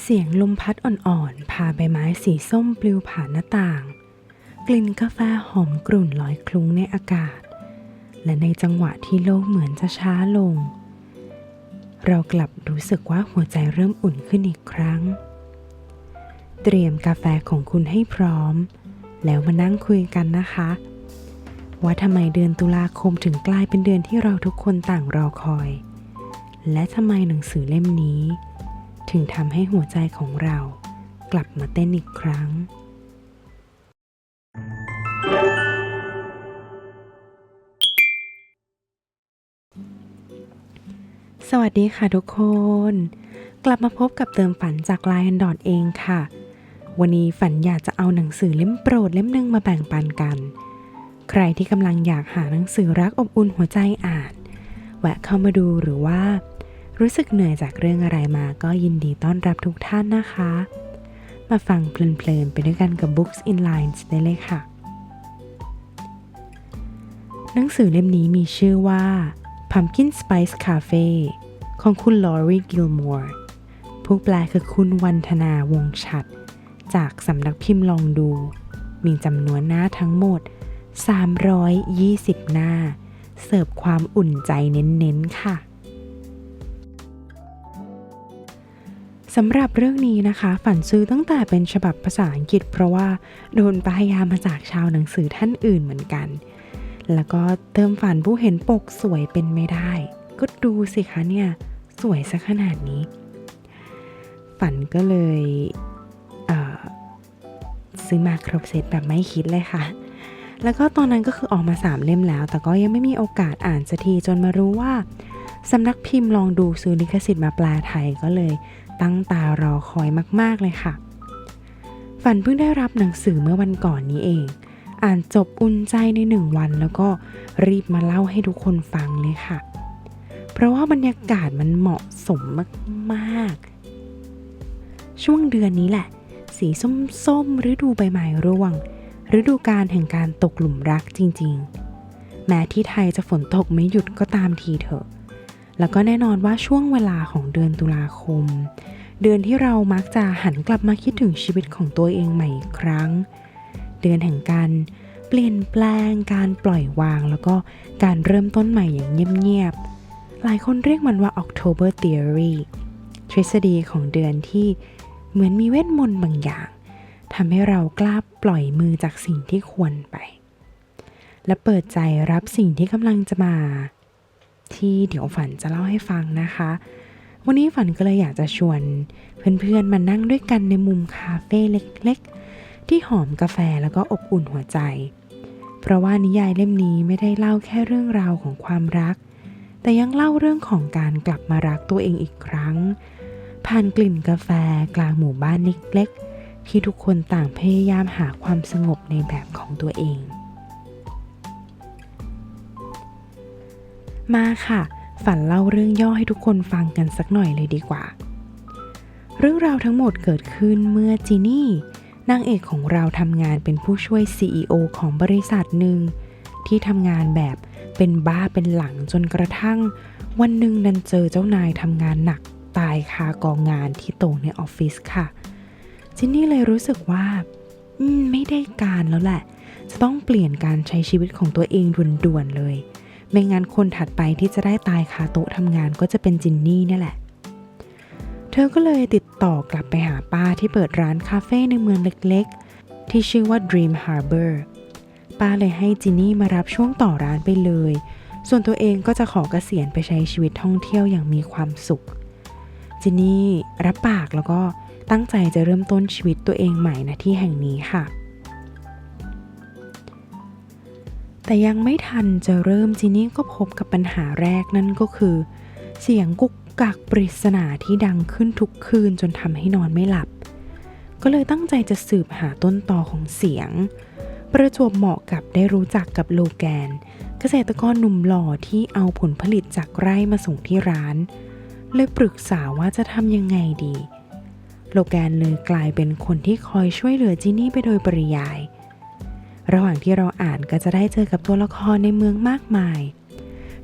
เสียงลมพัดอ่อนๆ พาใบไม้สีส้มปลิวผ่านหน้าต่าง กลิ่นกาแฟหอมกรุ่นลอยคลุ้งในอากาศ และในจังหวะที่โลกเหมือนจะช้าลง เรากลับรู้สึกว่าหัวใจเริ่มอุ่นขึ้นอีกครั้ง เตรียมกาแฟของคุณให้พร้อม แล้วมานั่งคุยกันนะคะ ว่าทำไมเดือนตุลาคมถึงกลายเป็นเดือนที่เราทุกคนต่างรอคอย และทำไมหนังสือเล่มนี้ ถึงทำให้หัวใจของเรากลับมาเต้นอีกครั้ง สวัสดีค่ะทุกคน กลับมาพบกับเติมฝันจาก Lion Dot เองค่ะ วันนี้ฝันอยากจะเอาหนังสือเล่มโปรดเล่มหนึ่งมาแบ่งปันกัน ใครที่กำลังอยากหาหนังสือรักอบอุ่นหัวใจอ่าน แวะเข้ามาดูหรือว่า รู้สึกเหนื่อยจากเรื่องอะไรมาก็ยินดีต้อนรับทุกท่านนะคะ มาฟังเพลินๆไปด้วยกันกับ Books in Lines ได้เลยค่ะ หนังสือเล่มนี้มีชื่อว่า Pumpkin Spice Cafe ของคุณลอรีกิลมัวร์ผู้แปลคือคุณวันธนาวงศ์ฉัด จากสำนักพิมพ์ลองดู มีจำนวนหน้าทั้งหมด 320 หน้า เสิร์ฟความอุ่นใจเน้นๆค่ะ สำหรับเรื่องนี้นะคะ ฝันซื้อตั้งแต่เป็นฉบับภาษาอังกฤษ เพราะว่าโดนป้ายยามาจากชาวหนังสือท่านอื่นเหมือนกัน แล้วก็เติมฝันผู้เห็นปกสวยเป็นไม่ได้ ก็ดูสิคะเนี่ย สวยซะขนาดนี้ ฝันก็เลยเซื้อมาครบเซตแบบไม่คิดเลยค่ะ แล้วก็ตอนนั้นก็คือออกมาสามเล่มแล้ว แต่ก็ยังไม่มีโอกาสอ่านสักทีจนมารู้ว่าสำนักพิมพ์ลองดูซื้อลิขสิทธิ์มาแปลไทยก็เลย ตั้งตารอคอยมาก ๆ เลยค่ะ ฝันเพิ่งได้รับหนังสือเมื่อวันก่อนนี้เอง อ่านจบอุ่นใจในหนึ่งวันแล้วก็รีบมาเล่าให้ทุกคนฟังเลยค่ะ เพราะว่าบรรยากาศมันเหมาะสมมาก ๆ ช่วงเดือนนี้แหละ สีส้มๆฤดูใบไม้ร่วง ฤดูการแห่งการตกหลุมรักจริง ๆ แม้ที่ไทยจะฝนตกไม่หยุดก็ตามทีเถอะ แล้วก็แน่นอนว่าช่วงเวลาของเดือนตุลาคม เดือนที่เรามักจะหันกลับมาคิดถึงชีวิตของตัวเองใหม่อีกครั้ง เดือนแห่งการเปลี่ยนแปลง การปล่อยวาง แล้วก็การเริ่มต้นใหม่อย่างเงียบๆหลายคนเรียกมันว่า October Theory ทฤษฎีของเดือนที่เหมือนมีเวทมนต์บางอย่างทำให้เรากล้าปล่อยมือจากสิ่งที่ควรไป และเปิดใจรับสิ่งที่กำลังจะมา ที่เดี๋ยวฝันจะเล่าให้ฟังนะคะ วันนี้ฝันก็เลยอยากจะชวนเพื่อนๆมานั่งด้วยกันในมุมคาเฟ่เล็กๆ ที่หอมกาแฟแล้วก็อบอุ่นหัวใจ เพราะว่านิยายเล่มนี้ไม่ได้เล่าแค่เรื่องราวของความรัก แต่ยังเล่าเรื่องของการกลับมารักตัวเองอีกครั้ง ผ่านกลิ่นกาแฟกลางหมู่บ้านเล็กๆที่ทุกคนต่างพยายามหาความสงบในแบบของตัวเอง มาค่ะ ฝันเล่าเรื่องย่อให้ทุกคนฟังกันสักหน่อยเลยดีกว่า เรื่องราวทั้งหมดเกิดขึ้นเมื่อจีนี่นางเอกของเราทำงานเป็นผู้ช่วย CEO ของบริษัทหนึ่ง ที่ทำงานแบบเป็นบ้าเป็นหลังจนกระทั่ง วันหนึ่งดันเจอเจ้านายทำงานหนักตายคากองงานที่โต๊ะในออฟฟิศค่ะ จินนี่เลยรู้สึกว่า ไม่ได้การแล้วแหละ จะต้องเปลี่ยนการใช้ชีวิตของตัวเองด่วนๆเลย ไม่งั้นคนถัดไปที่จะได้ตายคาโต๊ะทำงานก็จะเป็นจินนี่นี่แหละ เธอก็เลยติดต่อกลับไปหาป้าที่เปิดร้านคาเฟ่ในเมืองเล็กๆ ที่ชื่อว่า Dream Harbor ป้าเลยให้จินนี่มารับช่วงต่อร้านไปเลย ส่วนตัวเองก็จะขอเกษียณไปใช้ชีวิตท่องเที่ยวอย่างมีความสุข จินนี่รับปากแล้วก็ตั้งใจจะเริ่มต้นชีวิตตัวเองใหม่ณที่แห่งนี้ค่ะ แต่ยังไม่ทันจะเริ่มจินนี่ก็พบกับปัญหาแรกนั่นก็คือ เสียงกุกกักปริศนาที่ดังขึ้นทุกคืนจนทำให้นอนไม่หลับ ก็เลยตั้งใจจะสืบหาต้นตอของเสียง ประจวบเหมาะกับได้รู้จักกับโลแกน เกษตรกรหนุ่มหล่อที่เอาผลผลิตจากไร่มาส่งที่ร้าน เลยปรึกษาว่าจะทำยังไงดี โลแกนเลยกลายเป็นคนที่คอยช่วยเหลือจินนี่ไปโดยปริยาย ระหว่างที่เราอ่านก็จะได้เจอกับตัวละครในเมืองมากมาย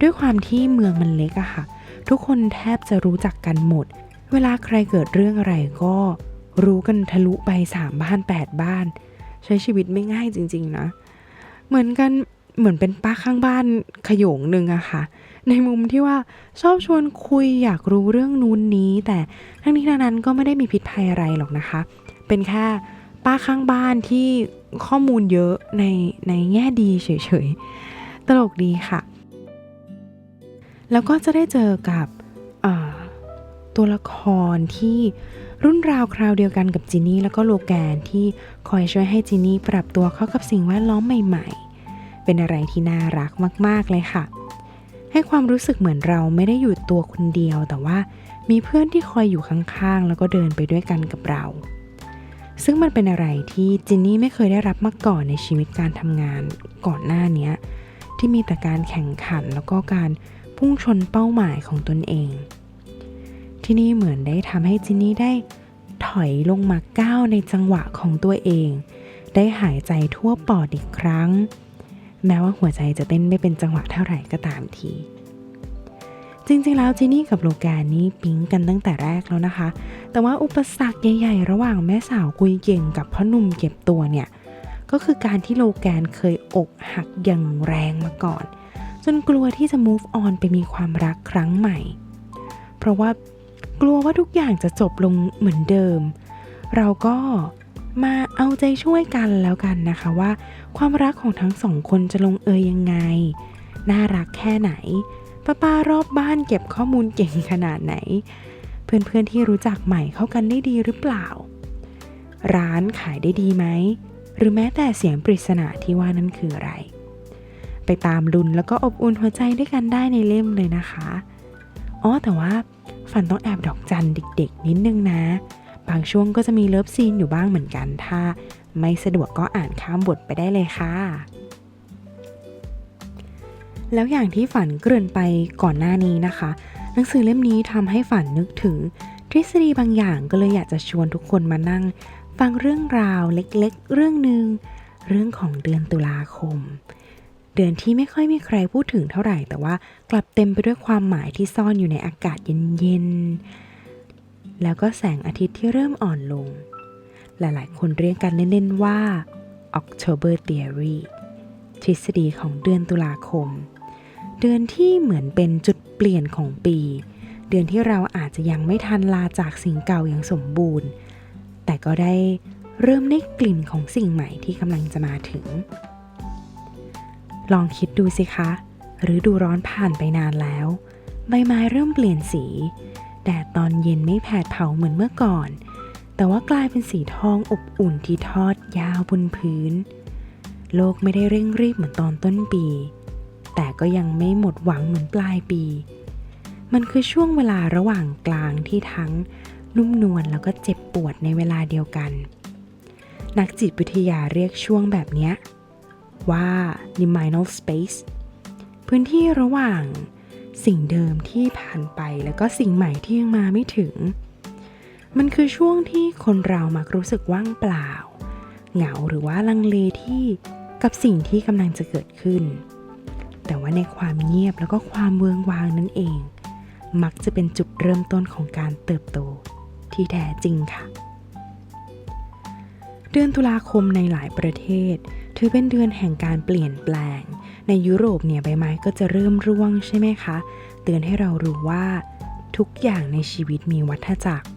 ด้วยความที่เมืองมันเล็กอะค่ะ ทุกคนแทบจะรู้จักกันหมด เวลาใครเกิดเรื่องอะไรก็รู้กันทะลุไปสามบ้านแปดบ้าน ใช้ชีวิตไม่ง่ายจริง ๆ นะ เหมือนกันเหมือนเป็นป้าข้างบ้านขยงหนึ่งอะค่ะ ในมุมที่ว่าชอบชวนคุยอยากรู้เรื่องนู้นนี้ แต่ทั้งนี้ทั้งนั้นก็ไม่ได้มีพิษภัยอะไรหรอกนะคะ เป็นแค่ ป้าข้างบ้านที่ข้อมูลเยอะในในแง่ดีเฉยๆ ตลกดีค่ะ แล้วก็จะได้เจอกับตัวละครที่รุ่นราวคราวเดียวกันกับจินนี่แล้วก็โลแกนที่คอยช่วยให้จินนี่ปรับตัวเข้ากับสิ่งแวดล้อมใหม่ๆ เป็นอะไรที่น่ารักมาก ๆ เลยค่ะ ให้ความรู้สึกเหมือนเราไม่ได้อยู่ตัวคนเดียว แต่ว่ามีเพื่อนที่คอยอยู่ข้างๆ แล้วก็เดินไปด้วยกันกับเรา ซึ่งมันเป็นอะไรที่จินนี่ไม่เคยได้รับมาก่อนในชีวิตการทำงานก่อนหน้านี้ที่มีแต่การแข่งขันแล้วก็การพุ่งชนเป้าหมายของตนเอง ที่นี่เหมือนได้ทำให้จินนี่ได้ถอยลงมาก้าวในจังหวะของตัวเอง ได้หายใจทั่วปอดอีกครั้ง แม้ว่าหัวใจจะเต้นไม่เป็นจังหวะเท่าไหร่ก็ตามที จริงๆแล้วจินนี่กับโลแกนนี่ปิ๊งกันตั้งแต่แรกแล้วนะคะ แต่ว่าอุปสรรคใหญ่ๆ ระหว่างแม่สาวกุยเก่งกับพ่อหนุ่มเก็บตัวเนี่ย ก็คือการที่โลแกนเคยอกหักอย่างแรงมาก่อน จนกลัวที่จะ move on ไปมีความรักครั้งใหม่ เพราะว่ากลัวว่าทุกอย่างจะจบลงเหมือนเดิม เราก็มาเอาใจช่วยกันแล้วกันนะคะว่า ความรักของทั้งสองคนจะลงเอยยังไง น่ารักแค่ไหน ป้าป้ารอบบ้านเก็บข้อมูลเก่งขนาดไหน เพื่อนๆที่รู้จักใหม่เข้ากันได้ดีหรือเปล่า ร้านขายได้ดีไหม หรือแม้แต่เสียงปริศนาที่ว่านั้นคืออะไร ไปตามลุนแล้วก็อบอุ่นหัวใจด้วยกันได้ในเล่มเลยนะคะ อ๋อแต่ว่าฝันต้องแอบดอกจันเด็กๆ นิดนึงนะ บางช่วงก็จะมีเลิฟซีนอยู่บ้างเหมือนกัน ถ้าไม่สะดวกก็อ่านข้ามบทไปได้เลยค่ะ แล้วอย่างที่ฝันเกริ่นไปก่อนหน้านี้นะคะ หนังสือเล่มนี้ทำให้ฝันนึกถึงทฤษฎีบางอย่างก็เลยอยากจะชวนทุกคนมานั่ง ฟังเรื่องราวเล็กๆ เรื่องหนึ่งเรื่องของเดือนตุลาคม เดือนที่ไม่ค่อยมีใครพูดถึงเท่าไหร่ แต่ว่ากลับเต็มไปด้วยความหมายที่ซ่อนอยู่ในอากาศเย็นๆ แล้วก็แสงอาทิตย์ที่เริ่มอ่อนลง หลายๆ คนเรียกกันเล่นๆว่า October Theory ทฤษฎีของเดือนตุลาคม เดือนที่เหมือนเป็นจุดเปลี่ยนของปี เดือนที่เราอาจจะยังไม่ทันลาจากสิ่งเก่าอย่างสมบูรณ์ แต่ก็ได้เริ่มได้กลิ่นของสิ่งใหม่ที่กำลังจะมาถึง ลองคิดดูสิคะหรือดูร้อนผ่านไปนานแล้ว ใบไม้เริ่มเปลี่ยนสี แดดตอนเย็นไม่แผดเผาเหมือนเมื่อก่อน แต่ว่ากลายเป็นสีทองอบอุ่นที่ทอดยาวบนพื้น โลกไม่ได้เร่งรีบเหมือนตอนต้นปี แต่ก็ยังไม่หมดหวังเหมือนปลายปี มันคือช่วงเวลาระหว่างกลางที่ทั้งนุ่มนวลแล้วก็เจ็บปวดในเวลาเดียวกัน นักจิตวิทยาเรียกช่วงแบบนี้ว่า liminal space พื้นที่ระหว่างสิ่งเดิมที่ผ่านไปแล้วก็สิ่งใหม่ที่ยังมาไม่ถึง มันคือช่วงที่คนเรามักรู้สึกว่างเปล่า เหงาหรือว่าลังเลที่กับสิ่งที่กำลังจะเกิดขึ้น แต่ว่าในความเงียบแล้วก็ความเวืองวางนั่นเอง มักจะเป็นจุดเริ่มต้นของการเติบโตที่แท้จริงค่ะ เดือนตุลาคมในหลายประเทศ ถือเป็นเดือนแห่งการเปลี่ยนแปลง ในยุโรปเนี่ยใบไม้ก็จะเริ่มร่วงใช่ไหมคะ เตือนให้เรารู้ว่า ทุกอย่างในชีวิตมีวัฏจักร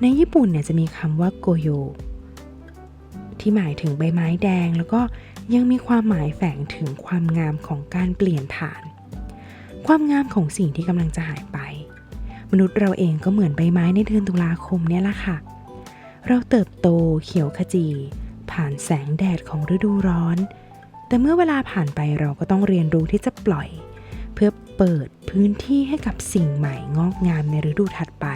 ในญี่ปุ่นเนี่ยจะมีคำว่าโกโยที่หมายถึงใบไม้แดงแล้วก็ ยังมีความหมายแฝงถึงความงามของการเปลี่ยนผ่าน ความงามของสิ่งที่กำลังจะหายไป มนุษย์เราเองก็เหมือนใบไม้ในเดือนตุลาคมเนี่ยแหละค่ะ เราเติบโตเขียวขจี ผ่านแสงแดดของฤดูร้อน แต่เมื่อเวลาผ่านไปเราก็ต้องเรียนรู้ที่จะปล่อย เพื่อเปิดพื้นที่ให้กับสิ่งใหม่งอกงามในฤดูถัดไป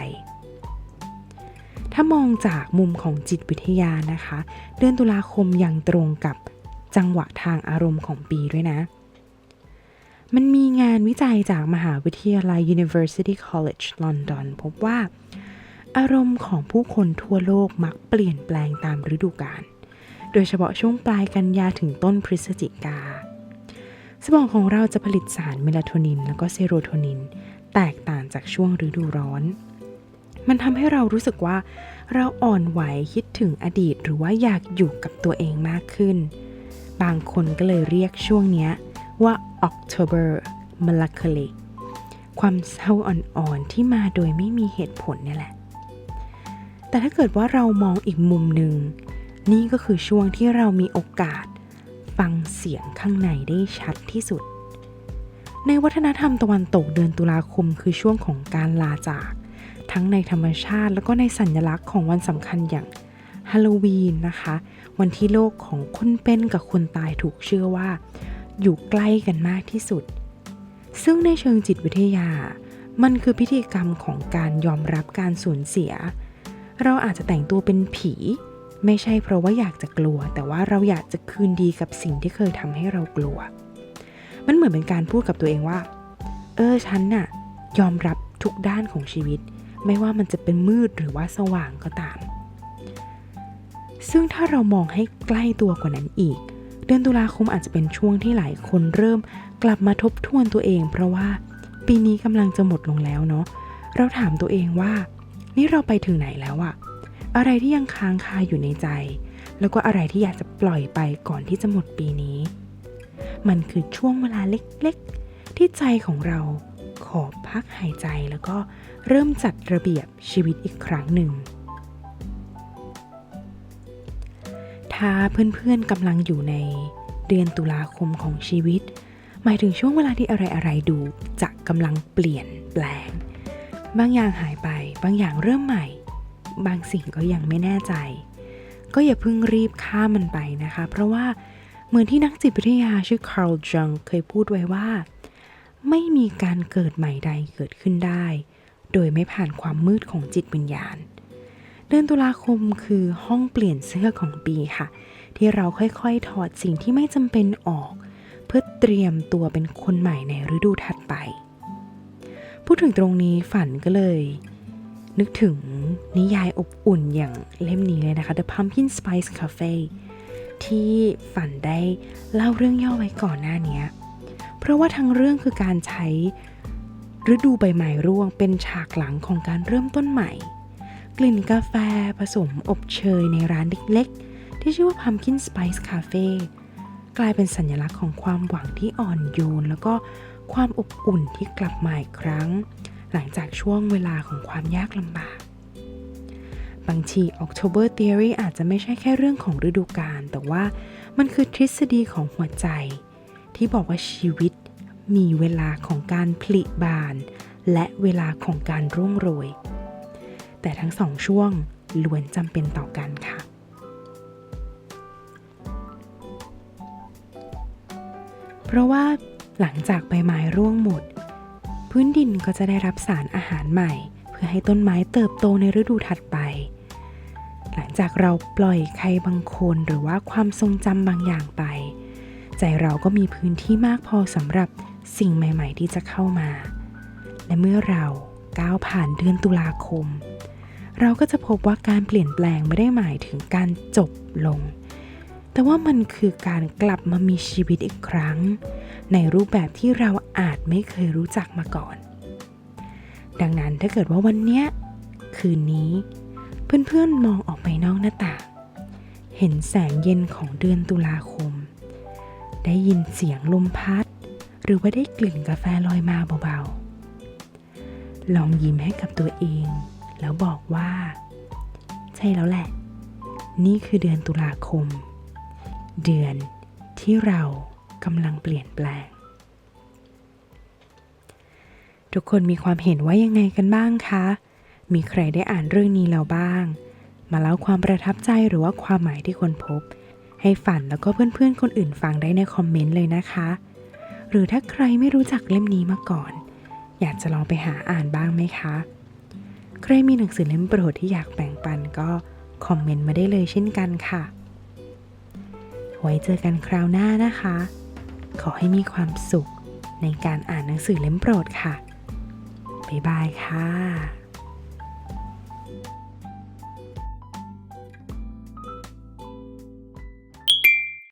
ถ้ามองจากมุมของจิตวิทยานะคะ เดือนตุลาคมยังตรงกับ จังหวะทางอารมณ์ของปีด้วยนะ มันมีงานวิจัยจากมหาวิทยาลัย University College London พบว่า อารมณ์ของผู้คนทั่วโลกมักเปลี่ยนแปลงตามฤดูกาล โดยเฉพาะช่วงปลายกันยาถึงต้นพฤศจิกา สมองของเราจะผลิตสารเมลาโทนิน แล้วก็เซโรโทนิน แตกต่างจากช่วงฤดูร้อนมมันทำให้เรารู้สึกว่า เราอ่อนไหวคิดถึงอดีตหรือว่าอยากอยู่กับตัวเองมากขึ้น บางคนก็เลยเรียกช่วงนี้ว่า October Melancholy ความเศร้าอ่อนๆที่มาโดยไม่มีเหตุผลนี่แหละ แต่ถ้าเกิดว่าเรามองอีกมุมหนึ่ง นี่ก็คือช่วงที่เรามีโอกาส ฟังเสียงข้างในได้ชัดที่สุด ในวัฒนธรรมตะวันตกเดือนตุลาคมคือช่วงของการลาจาก ทั้งในธรรมชาติแล้วก็ในสัญลักษณ์ของวันสำคัญอย่างฮาโลวีนนะคะ วันที่โลกของคนเป็นกับคนตายถูกเชื่อว่า อยู่ใกล้กันมากที่สุด ซึ่งในเชิงจิตวิทยา มันคือพิธีกรรมของการยอมรับการสูญเสีย เราอาจจะแต่งตัวเป็นผี ไม่ใช่เพราะว่าอยากจะกลัว แต่ว่าเราอยากจะคืนดีกับสิ่งที่เคยทำให้เรากลัว มันเหมือนเป็นการพูดกับตัวเองว่า เออฉันน่ะ ยอมรับทุกด้านของชีวิต ไม่ว่ามันจะเป็นมืดหรือว่าสว่างก็ตาม ซึ่งถ้าเรามองให้ใกล้ตัวกว่านั้นอีก เดือนตุลาคมอาจจะเป็นช่วงที่หลายคนเริ่มกลับมาทบทวนตัวเอง เพราะว่าปีนี้กำลังจะหมดลงแล้วเนาะเราถามตัวเองว่า นี่เราไปถึงไหนแล้วอะอะไรที่ยังค้างคาอยู่ในใจ แล้วก็อะไรที่อยากจะปล่อยไปก่อนที่จะหมดปีนี้ มันคือช่วงเวลาเล็กๆ ที่ใจของเราขอพักหายใจแล้วก็เริ่มจัดระเบียบชีวิตอีกครั้งหนึ่ง ถ้าเพื่อนๆกำลังอยู่ในเดือนตุลาคมของชีวิต หมายถึงช่วงเวลาที่อะไรๆดูจะกำลังเปลี่ยนแปลง บางอย่างหายไป บางอย่างเริ่มใหม่ บางสิ่งก็ยังไม่แน่ใจ ก็อย่าเพิ่งรีบข้ามมันไปนะคะ เพราะว่าเหมือนที่นักจิตวิทยาชื่อคาร์ลจังเคยพูดไว้ว่า ไม่มีการเกิดใหม่ใดเกิดขึ้นได้ โดยไม่ผ่านความมืดของจิตวิญญาณ เดือนตุลาคมคือห้องเปลี่ยนเสื้อของปีค่ะ ที่เราค่อยๆ ถอดสิ่งที่ไม่จำเป็นออก เพื่อเตรียมตัวเป็นคนใหม่ในฤดูถัดไป พูดถึงตรงนี้ฝันก็เลย นึกถึงนิยายอบอุ่นอย่างเล่มนี้เลยนะคะ The Pumpkin Spice Cafe ที่ฝันได้เล่าเรื่องย่อไว้ก่อนหน้านี้ เพราะว่าทั้งเรื่องคือการใช้ฤดูใบไม้ร่วงเป็นฉากหลังของการเริ่มต้นใหม่ กลิ่นกาแฟผสมอบเชยในร้านเล็กๆ ที่ชื่อว่า Pumpkin Spice Cafe กลายเป็นสัญลักษณ์ของความหวังที่อ่อนโยน แล้วก็ความอบอุ่นที่กลับมาอีกครั้ง หลังจากช่วงเวลาของความยากลำบาก บางที October Theory อาจจะไม่ใช่แค่เรื่องของฤดูกาลแต่ว่ามันคือทฤษฎีของหัวใจ ที่บอกว่าชีวิตมีเวลาของการผลิบาน และเวลาของการร่วงโรย แต่ทั้งสองช่วงล้วนจำเป็นต่อกันค่ะ เพราะว่าหลังจากใบไม้ร่วงหมด พื้นดินก็จะได้รับสารอาหารใหม่ เพื่อให้ต้นไม้เติบโตในฤดูถัดไป หลังจากเราปล่อยใครบางคนหรือว่าความทรงจำบางอย่างไป ใจเราก็มีพื้นที่มากพอสำหรับสิ่งใหม่ ๆ ที่จะเข้ามา และเมื่อเราก้าวผ่านเดือนตุลาคม เราก็จะพบว่าการเปลี่ยนแปลงไม่ได้หมายถึงการจบลง แต่ว่ามันคือการกลับมามีชีวิตอีกครั้ง ในรูปแบบที่เราอาจไม่เคยรู้จักมาก่อน ดังนั้นถ้าเกิดว่าวันเนี้ยคืนนี้ เพื่อนๆมองออกไปนอกหน้าต่างเห็นแสงเย็นของเดือนตุลาคม ได้ยินเสียงลมพัด หรือว่าได้กลิ่นกาแฟลอยมาเบาๆ ลองยิ้มให้กับตัวเอง แล้วบอกว่า ใช่แล้วแหละ นี่คือเดือนตุลาคม เดือนที่เรากำลังเปลี่ยนแปลง ทุกคนมีความเห็นว่ายังไงกันบ้างคะ มีใครได้อ่านเรื่องนี้แล้วบ้าง มาเล่าความประทับใจหรือว่าความหมายที่คนพบ ให้ฝันแล้วก็เพื่อนๆ คนอื่นฟังได้ในคอมเมนต์เลยนะคะ หรือถ้าใครไม่รู้จักเล่มนี้มาก่อน อยากจะลองไปหาอ่านบ้างไหมคะ ใครมีหนังสือเล่มโปรดที่อยากแบ่งปันก็คอมเมนต์มาได้เลยเช่นกันค่ะ ไว้เจอกันคราวหน้านะคะ ขอให้มีความสุขในการอ่านหนังสือเล่มโปรดค่ะ บ๊ายบายค่ะ